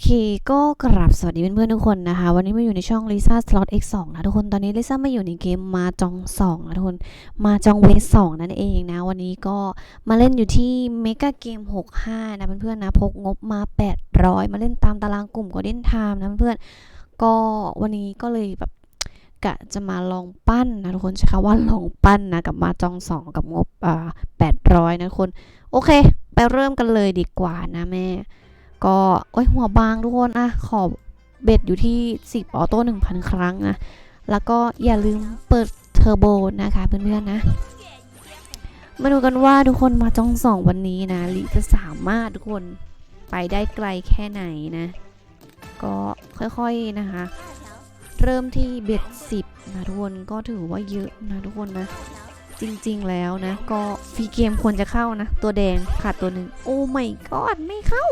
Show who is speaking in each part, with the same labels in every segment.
Speaker 1: เคก็กราบสวัสดีเพื่อนๆทุกคนนะคะ วันนี้มาอยู่ในช่อง Lisa Slot X2 นะทุกคนตอนนี้ Lisa มาอยู่ในเกมมาจอง2นะทุกคนมาจองเวส2นั่นเองนะ วันนี้ก็มาเล่นอยู่ที่เมกาเกม65 นะเพื่อนๆนะ พกงบมา 800 มาเล่นตามตารางกลุ่ม Golden Time นะเพื่อนๆก็วันนี้ก็เลยแบบกะจะมาลองปั้นนะทุกคนใช้คำว่าลองปั้นนะกับมาจอง2กับงบอ่า800นะทุกคน โอเค ไปเริ่มกันเลยดีกว่านะแม่ ก็โอ้ยหัวบางทุกคนอะขอบเบ็ดอยู่ที่ 10 ออโต้1,000 ครั้งนะ แล้วก็อย่าลืมเปิดเทอร์โบนะคะเพื่อนๆนะ มาดูกันว่าทุกคนมาจ้องสองวันนี้นะลิจะสามารถทุกคนไปได้ไกลแค่ไหนนะ ก็ค่อยๆนะคะ เริ่มที่เบ็ด 10 นะทุกคนก็ถือว่าเยอะนะทุกคนนะ จริงๆแล้วนะ ก็ฟรีเกมควรจะเข้านะ ตัวแดงขาดตัวหนึ่งโอ้ไม่กอดไม่เข้า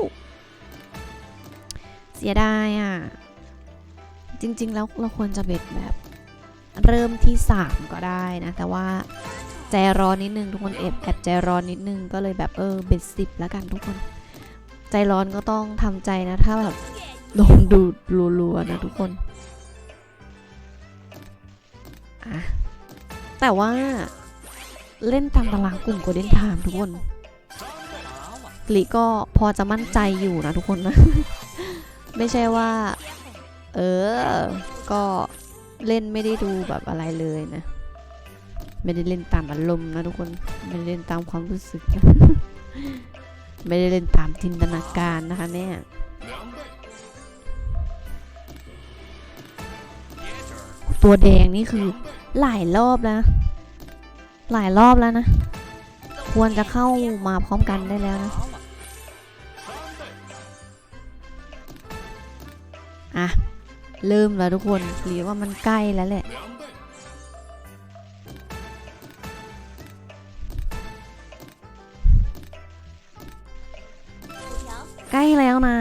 Speaker 1: เสียดายอะ จริง ๆ แล้วเราควรจะเบ็ดแบบเริ่มที่ 3 ก็ได้นะ แต่ว่าใจร้อนนิดนึงทุกคนแอบแอบใจร้อนนิดนึงก็เลยแบบเออเบ็ดสิบแล้วกันทุกคน ใจร้อนก็ต้องทำใจนะ ถ้าแบบโดนดูดรัวๆนะทุกคนอะแต่ว่าเล่นตามตารางกลุ่มโกลเด้นไทม์ทุกคนหลีก็พอจะมั่นใจอยู่นะทุกคนนะ ไม่ใช่ว่า เออ ก็เล่นไม่ได้ดูแบบอะไรเลยนะ ไม่ได้เล่นตามอารมณ์นะทุกคน ไม่ได้เล่นตามความรู้สึก ไม่ได้เล่นตามจินตนาการนะคะเนี่ยตัวแดงนี่คือหลายรอบแล้วนะหลายรอบแล้วนะ ควรจะเข้ามาพร้อมกันได้แล้วนะ อะ เริ่มแล้วทุกคนหรือว่ามันใกล้แล้วแหละใกล้แล้วนะ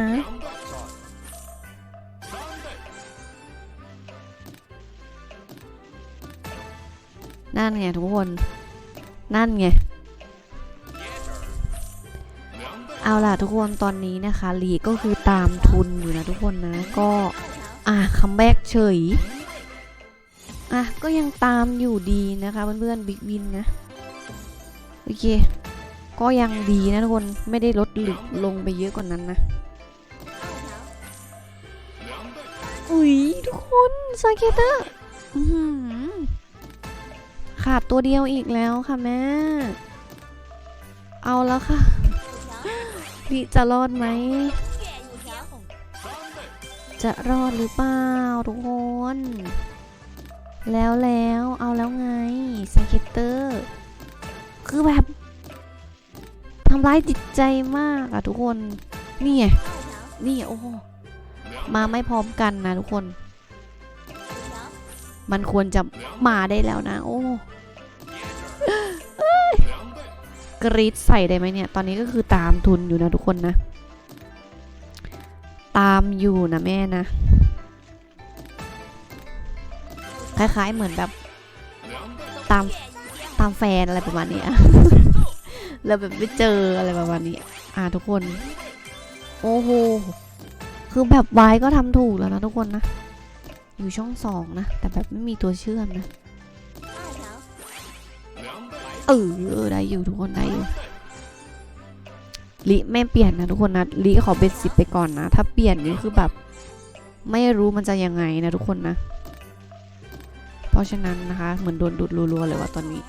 Speaker 1: นั่นไงทุกคน นั่นไง เอาล่ะทุกคนตอนนี้นะคะลีก็คือตามทุนอยู่นะทุกคนนะก็อะคัมแบ็กเฉยอะก็ยังตามอยู่ดีนะคะเพื่อนๆบิ๊กวินนะโอเค ก็ยังดีนะทุกคนไม่ได้ลดหรือลงไปเยอะกว่านั้นนะอุ้ยทุกคนซาเกเตอร์ขาดตัวเดียวอีกแล้วค่ะแม่ เอาแล้วค่ะ พี่จะรอดไหม จะรอดหรือเปล่าทุกคน แล้วแล้วเอาแล้วไงสเก็ตเตอร์ คือแบบทำร้ายจิตใจมากอะทุกคน นี่ไง นี่โอ้มาไม่พร้อมกันนะทุกคน มันควรจะมาได้แล้วนะ โอ้ กรีดใส่ได้ไหมเนี่ย ตอนนี้ก็คือตามทุนอยู่นะทุกคนนะ ตามอยู่นะแม่นะ คล้ายๆเหมือนแบบ ตามตามแฟนอะไรประมาณนี้แล้วแบบไปเจออะไรประมาณนี้ อ่าทุกคน โอ้โห คือแบบไวายก็ทำถูกแล้วนะทุกคนนะ อยู่ช่องสองนะ แต่แบบไม่มีตัวเชื่อมนะ เออได้อยู่ทุกคนได้อยู่ลิไม่เปลี่ยนนะทุกคนนะลิขอเป็นสิบไปก่อนนะ ถ้าเปลี่ยนนี่คือแบบ ไม่รู้มันจะยังไงนะทุกคนนะ เพราะฉะนั้นนะคะ เหมือนโดนดูดรัวๆเลยว่าตอนนี้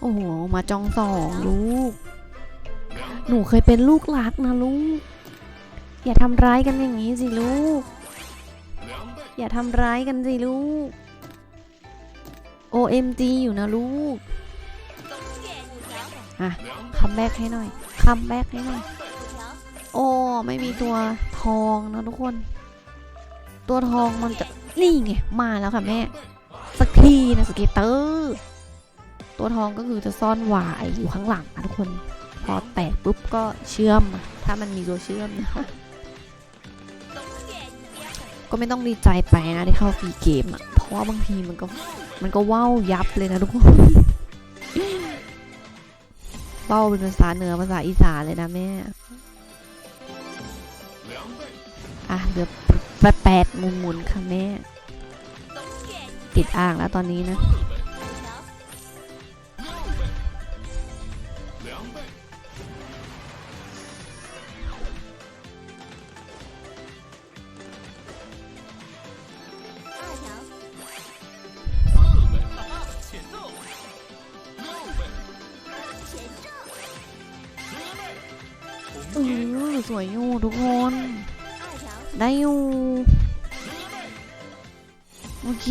Speaker 1: โอ้โห มาจองสองลูก หนูเคยเป็นลูกรักนะลูก อย่าทำร้ายกันอย่างนี้สิลูก อย่าทำร้ายกันสิลูก OMG อยู่นะลูกอะคัมแบ็กให้หน่อยคัมแบ็กให้หน่อย โอ้ ไม่มีตัวทองนะทุกคน ตัวทองมันจะ นี่ไง มาแล้วค่ะแม่ สักทีนะสเก็ตเตอร์ ตัวทองก็คือจะซ่อนหวายอยู่ข้างหลังนะทุกคน พอแตกปุ๊บก็เชื่อม ถ้ามันมีตัวเชื่อมนะคะก็ไม่ต้องดีใจไปนะที่เข้าฟรีเกมอะ เพราะว่าบางทีมันก็ มันก็ว่าวยับเลยนะทุกคนเบ้าเป็นภาษาเหนือภาษาอีสานเลยนะแม่ อะเหลือแปดแปดมุนหมุนๆค่ะแม่ ติดอ่างแล้วตอนนี้นะ สวยอยู่ทุกคน ได้อยู่โอเค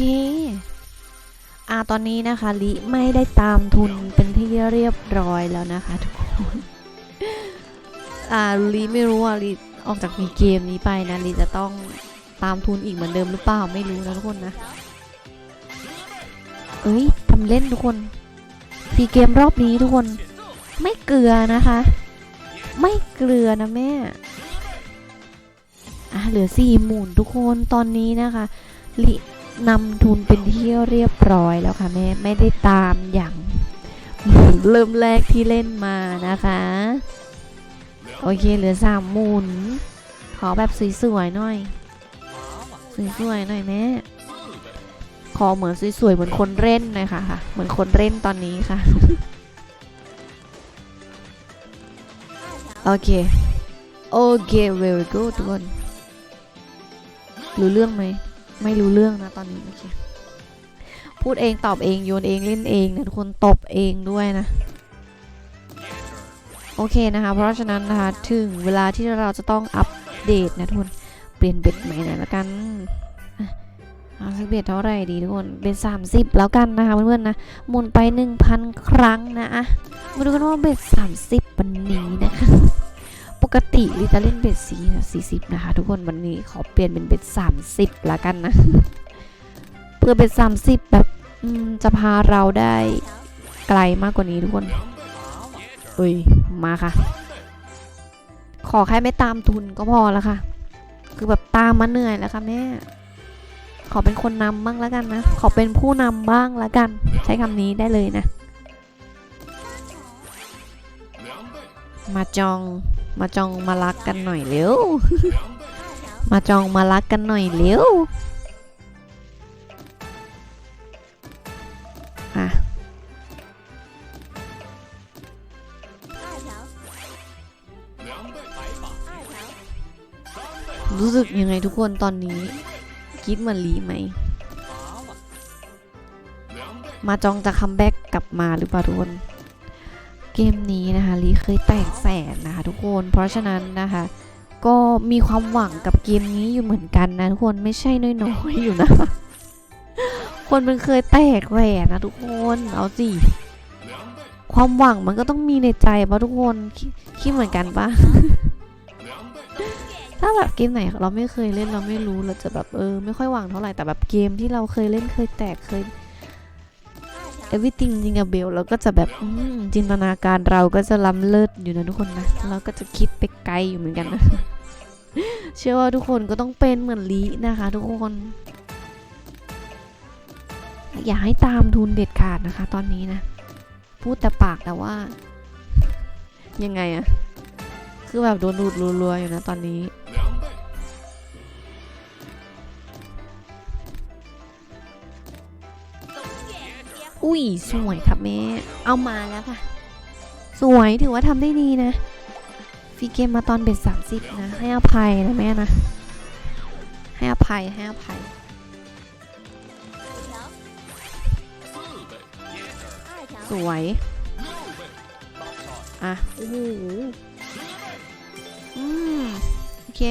Speaker 1: อ่าตอนนี้นะคะลิไม่ได้ตามทุนเป็นที่เรียบร้อยแล้วนะคะทุกคนอ่าลิไม่รู้ว่าลิออกจากมีเกมนี้ไปนะลิจะต้องตามทุนอีกเหมือนเดิมหรือเปล่าไม่รู้นะทุกคนนะ เอ้ยทำเล่นทุกคนฟรีเกมรอบนี้ทุกคน ไม่เกลือนะคะ ไม่เกลือนะแม่อะเหลือสี่หมุนทุกคนตอนนี้นะคะลินำทุนเป็นที่เรียบร้อยแล้วค่ะแม่ไม่ได้ตามอย่างเริ่มแรกที่เล่นมานะคะ โอเคเหลือสามหมุน ขอแบบสวยๆหน่อยสวยๆหน่อยแม่ขอเหมือนสวยๆเหมือนคนเล่นหน่อยค่ะค่ะเหมือนคนเล่นตอนนี้ค่ะ โอเค โอเค very good ทุกคน รู้เรื่องไหม ไม่รู้เรื่องนะตอนนี้ โอเค พูดเองตอบเองโยนเองเล่นเองนะทุกคนตบเองด้วยนะ โอเคนะคะ เพราะฉะนั้นนะคะ ถึงเวลาที่เราจะต้องอัปเดตนะทุกคน เปลี่ยนเบ็ดใหม่หน่อยละกัน เอาสักเบ็ดเท่าไหร่ดีทุกคนเป็น30แล้วกันนะคะเพื่อนๆนะหมุนไป1,000ครั้งนะอะมาดูกันว่าเบ็ด30วันนี้นะคะปกติลิจะเล่นเบ็ดสีสี่สิบนะคะ ทุกคนวันนี้ขอเปลี่ยนเป็นเบ็ดสามสิบละกันนะเพื่อเบ็ดสามสิบแบบจะพาเราได้ไกลมากกว่านี้ทุกคนเอ้ยมาค่ะ ขอแค่ไม่ตามทุนก็พอแล้วค่ะ คือแบบตามมาเหนื่อยแล้วค่ะแม่ ขอเป็นคนนำบ้างแล้วกันนะ ขอเป็นผู้นำบ้างแล้วกัน ใช้คำนี้ได้เลยนะ มาจอง มาจองมารักกันหน่อยเร็ว มาจองมารักกันหน่อยเร็วอะรู้สึกยังไงทุกคนตอนนี้ คิดเหมือนลีไหม มาจองจะคัมแบ็กกลับมาหรือเปล่าทุกคน เกมนี้นะคะลีเคยแตกแสนนะคะทุกคน เพราะฉะนั้นนะคะ ก็มีความหวังกับเกมนี้อยู่เหมือนกันนะทุกคนไม่ใช่น้อยๆอยู่นะ คนมันเคยแตกแหวนนะทุกคนเอาสิความหวังมันก็ต้องมีในใจปะทุกคนคิดคิดเหมือนกันปะ ถ้าแบบเกมไหนเราไม่เคยเล่นเราไม่รู้เราจะแบบเออไม่ค่อยหวังเท่าไหร่แต่แบบเกมที่เราเคยเล่นเคยแตกเคย everything จริงอะเบลเราก็จะแบบจินตนาการเราก็จะล้ำเลิศอยู่นะทุกคนนะเราก็จะคิดไปไกลอยู่เหมือนกันนะเชื่อว่าทุกคนก็ต้องเป็นเหมือนลีนะคะ ทุกคนอย่าให้ตามทุนเด็ดขาดนะคะ ตอนนี้นะ พูดแต่ปากแต่ว่า ยังไงอะคือแบบโดนดูดรัวๆอยู่นะตอนนี้ อุ้ยสวยครับแม่ เอามาแล้วค่ะ สวยถือว่าทำได้ดีนะ ฟีเกมมาตอนเบ็ดสามสิบนะ ให้อภัยนะแม่นะ ให้อภัยให้อภัยสวย อะ โอ้โห อืม โอเค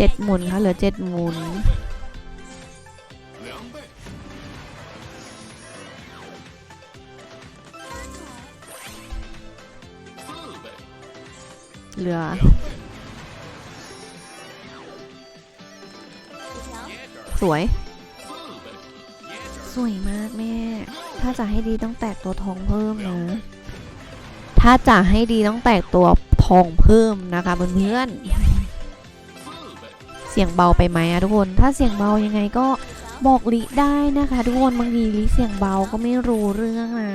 Speaker 1: เจ็ดหมุนค่ะเหลือเจ็ดหมุน เหลือสวย สวยมากแม่ ถ้าจะให้ดีต้องแตกตัวทองเพิ่มนะ ถ้าจะให้ดีต้องแตกตัวทองเพิ่มนะคะเพื่อนๆ สียงเบาไปไหมอะทุกคน ถ้าเสียงเบายังไงก็บอกลิได้นะคะ ทุกคนบางทีลิเสียงเบาก็ไม่รู้เรื่องนะ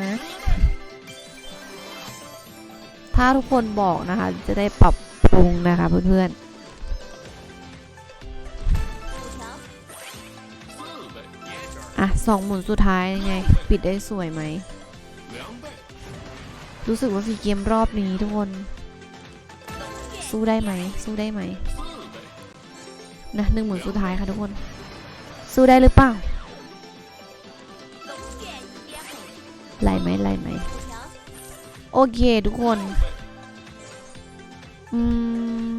Speaker 1: ถ้าทุกคนบอกนะคะ จะได้ปรับปรุงนะคะเพื่อนๆอะสองหมุนสุดท้ายยังไง ปิดได้สวยไหม รู้สึกว่าฟีเกมรอบนี้ทุกคน สู้ได้ไหม สู้ได้ไหม นะหนึ่งหมุนสุดท้ายค่ะทุกคน สู้ได้หรือเปล่าไหลไหมไหลไหมโอเคทุกคนอืม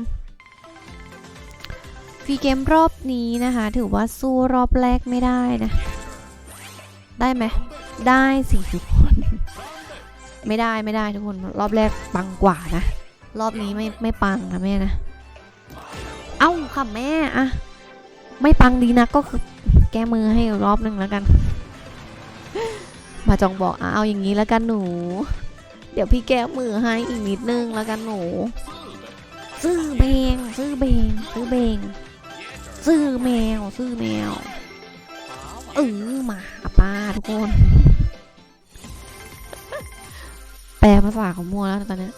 Speaker 1: ฟรีเกมรอบนี้นะคะ ถือว่าสู้รอบแรกไม่ได้นะ ได้ไหมได้สิทุกคน ไม่ได้ไม่ได้ทุกคน รอบแรกปังกว่านะ รอบนี้ไม่ไม่ปังนะแม่นะ เอ้าค่ะแม่อะไม่ปังดีนะก็คือแก้มือให้รอบหนึ่งแล้วกัน มาจองบอกอะเอาอย่างนี้แล้วกันหนู เดี๋ยวพี่แก้มือให้อีกนิดนึงแล้วกันหนู ซื้อเบงซื้อเบงซื้อเบงซื้อแมวซื้อแมวเออหมาป้าทุกคน แปลภาษาของมัวแล้วตอนนี้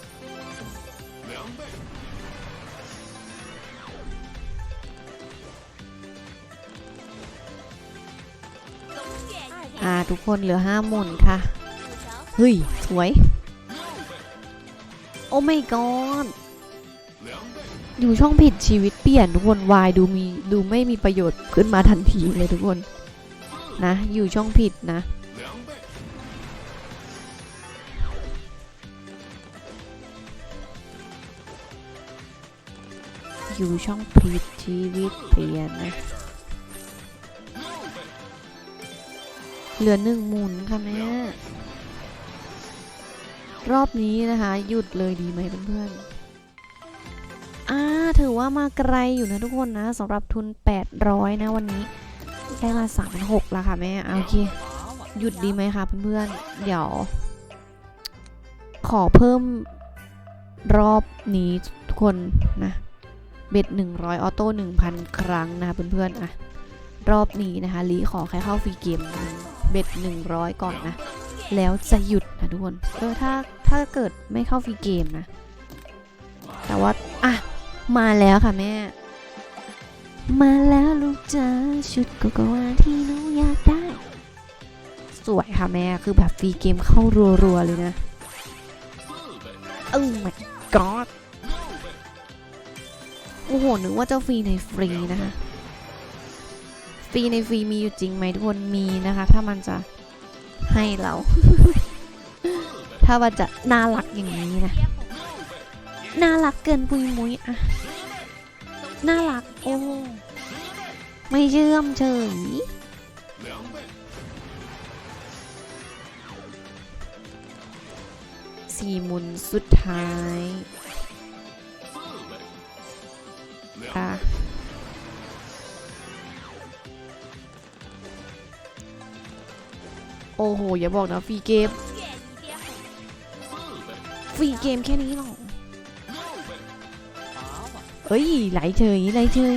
Speaker 1: อ่าทุกคนเหลือห้าหมุนค่ะ เฮ้ย สวย โอ้ไม่กอดอยู่ช่องผิดชีวิตเปลี่ยนทุกคนวายดูมีดูไม่มีประโยชน์ขึ้นมาทันทีเลยทุกคนนะ อยู่ช่องผิดนะอยู่ช่องผิดชีวิตเปลี่ยนนะ เหลือหนึ่งหมุนค่ะแม่ รอบนี้นะคะ หยุดเลยดีไหมเพื่อนๆอ่าถือว่ามาไกลอยู่นะทุกคนนะสำหรับทุน 800 นะวันนี้ได้มา3,600แล้วค่ะแม่โอเค หยุดดีไหมคะเพื่อนๆเดี๋ยว ขอเพิ่มรอบนี้ทุกคนนะ เบ็ด100ออโต้1,000ครั้งนะคะเพื่อนๆอะรอบนี้นะคะลีขอแค่เข้าฟรีเกม เบ็ด 100 ก่อนนะ แล้วจะหยุดนะทุกคน เออถ้าถ้าเกิดไม่เข้าฟรีเกมนะ แต่ว่า อะ มาแล้วค่ะแม่ มาแล้วลูกจ้าชุดโกโกวาที่หนูอยากได้ สวยค่ะแม่ คือแบบฟรีเกมเข้ารัวๆเลยนะโอ้ my god โอ้โหนึกว่าจะฟรีในฟรีนะคะ รีในฟรีมีอยู่จริงไหมทุกคนมีนะคะ ถ้ามันจะให้เรา ถ้ามันจะน่ารักอย่างนี้นะน่ารักเกินปุยมุยอะน่ารักโอ้ไม่เชื่อมเฉยสี่มุนสุดท้ายค่ะ โอ้โห อย่าบอกนะฟรีเกม ฟรีเกมแค่นี้หรอเอ้ยไหลเฉยไหลเฉย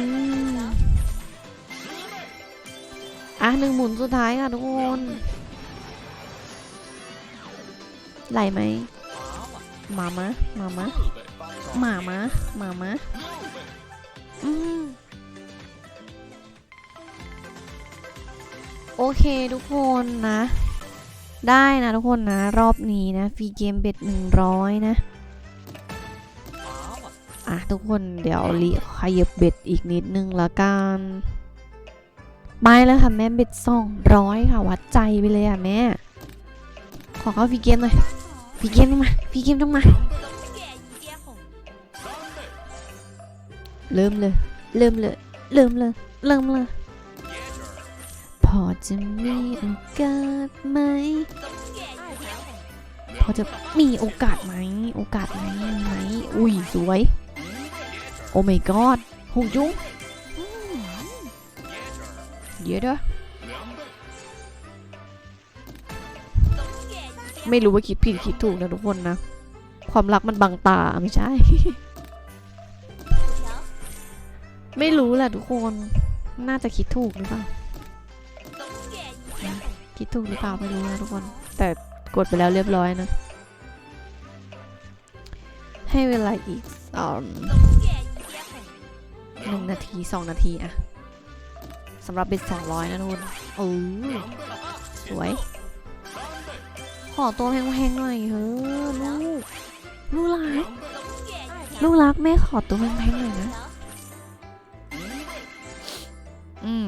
Speaker 1: อะหนึ่งหมุนสุดท้ายค่ะทุกคนไหลไหมมามะมามะหมามะหมามะอืมโอเคทุกคนนะ ได้นะทุกคนนะ รอบนี้นะฟรีเกมเบ็ดหนึ่งร้อยนะ อะ ทุกคนเดี๋ยวลิขยับเบ็ดอีกนิดนึงละกันไม่แล้วค่ะแม่เบ็ดสองร้อยค่ะ วัดใจไปเลยอะแม่ ขอเข้าฟรีเกมหน่อยฟรีเกมต้องมาฟรีเกมต้องมา เริ่มเลย เริ่มเลย เริ่มเลย เริ่มเลย พอจะมีโอกาสไหม พอจะมีโอกาสไหม โอกาสไหมไหม อุ้ย สวย โอ้ my god หงจุ้งเยวเด้อไม่รู้ว่าคิดผิดคิดถูกนะทุกคนนะ ความรักมันบังตาไม่ใช่ ไม่รู้แหละทุกคน น่าจะคิดถูกหรือเปล่า คิดถูกหรือเปล่าไม่รู้นะทุกคน แต่กดไปแล้วเรียบร้อยนะ ให้เวลาอีกอหนึ่งนาทีสองนาทีอะสำหรับเบ็ดสองร้อยนะทุกคนเออสวย ขอตัวแพงๆหน่อยเฮ้อลูก ลูกรักลูกรักแม่ขอตัวแพงๆหน่อยนะ อืม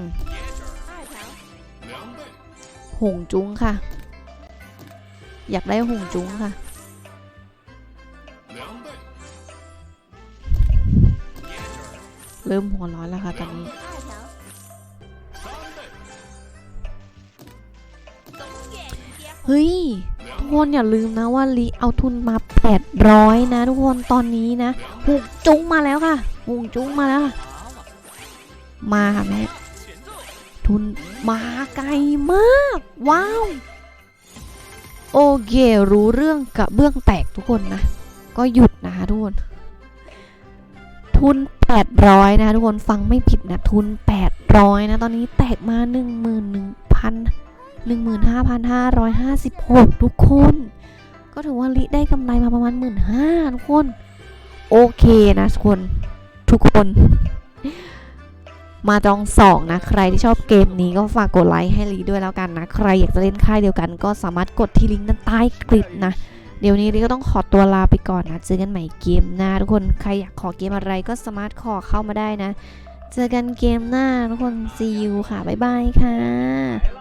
Speaker 1: หงจุ้งค่ะ อยากได้หงจุ้งค่ะ เริ่มหัวร้อนแล้วค่ะตอนนี้ เฮ้ย ทุกคนอย่าลืมนะว่าลีเอาทุนมา 800 นะ ทุกคนตอนนี้นะหุงจุ้งมาแล้วค่ะหุงจุ้งมาแล้ว มาค่ะแม่ ทุนมาไกลมาก ว้าว โอเครู้เรื่องกับเบื้องแตกทุกคนนะ ก็หยุดนะคะทุกคน ทุน 800 นะคะทุกคนฟังไม่ผิดนะ ทุน 800 นะ ตอนนี้แตกมา 11,000 15,556 ทุกคน ก็ถือว่าลิได้กำไรมาประมาณ 15,000 ทุกคน โอเคนะทุกคน ทุกคน มาจองสองนะ ใครที่ชอบเกมนี้ก็ฝากกดไลค์ให้ลีด้วยแล้วกันนะ ใครอยากจะเล่นค่ายเดียวกัน ก็สามารถกดที่ลิงก์ด้านใต้คลิปนะ เดี๋ยวนี้ลีก็ต้องขอตัวลาไปก่อนนะ เจอกันใหม่เกมหน้าทุกคน ใครอยากขอเกมอะไรก็สามารถขอเข้ามาได้นะ เจอกันเกมหน้าทุกคนซีอูค่ะ บ๊ายบายค่ะ